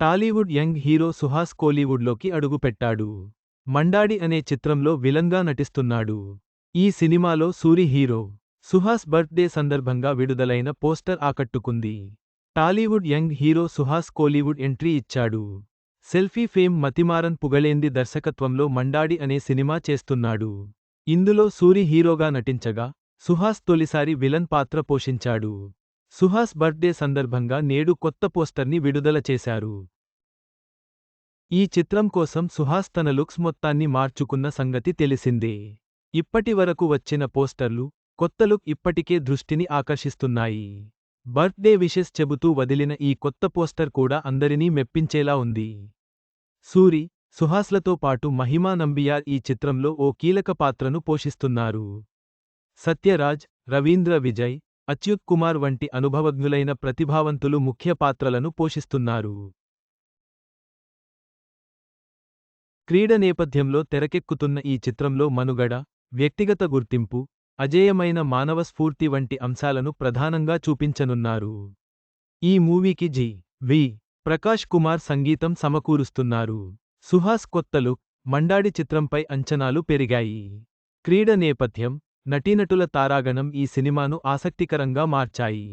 Tollywood young hero Suhas కోలీవుడ్లోకి అడుగుపెట్టాడు. మండాడి అనే చిత్రంలో విలన్గా నటిస్తున్నాడు. ఈ సినిమాలో సూరి హీరో సుహాస్ బర్త్డే సందర్భంగా విడుదలైన పోస్టర్ ఆకట్టుకుంది. Tollywood young hero Suhas Kollywood entry ఇచ్చాడు. సెల్ఫీ ఫేమ్ మతిమారన్ పుగళేంది దర్శకత్వంలో మండాడి అనే సినిమా చేస్తున్నాడు. ఇందులో సూరి హీరోగా నటించగా సుహాస్ తొలిసారి విలన్ పాత్ర పోషించాడు. సుహాస్ బర్త్డే సందర్భంగా నేడు కొత్త పోస్టర్ని విడుదల చేశారు. ఈ చిత్రం కోసం సుహాస్ తన లుక్స్ మొత్తాన్ని మార్చుకున్న సంగతి తెలిసిందే. ఇప్పటి వరకు వచ్చిన పోస్టర్లు కొత్త లుక్ ఇప్పటికే దృష్టిని ఆకర్షిస్తున్నాయి. బర్త్డే విషెస్ చెబుతూ వదిలిన ఈ కొత్త పోస్టర్ కూడా అందరినీ మెప్పించేలా ఉంది. సూరి సుహాస్లతో పాటు మహిమా నంబియార్ ఈ చిత్రంలో ఓ కీలక పాత్రను పోషిస్తున్నారు. సత్యరాజ్ రవీంద్ర విజయ్ అచ్యుత్ కుమార్ వంటి అనుభవజ్ఞులైన ప్రతిభావంతులు ముఖ్య పాత్రలను పోషిస్తున్నారు. క్రీడ నేపథ్యంలో తెరకెక్కుతున్న ఈ చిత్రంలో మనుగడ వ్యక్తిగత గుర్తింపు అజేయమైన మానవ స్ఫూర్తి వంటి అంశాలను ప్రధానంగా చూపించనున్నారు. ఈ మూవీకి జి. వి. ప్రకాష్ కుమార్ సంగీతం సమకూరుస్తున్నారు. సుహాస్ కొత్తలు మండాడి చిత్రంపై అంచనాలు పెరిగాయి. క్రీడ నేపథ్యం నటీనటుల తారాగణం ఈ సినిమాను ఆసక్తికరంగా మార్చాయి.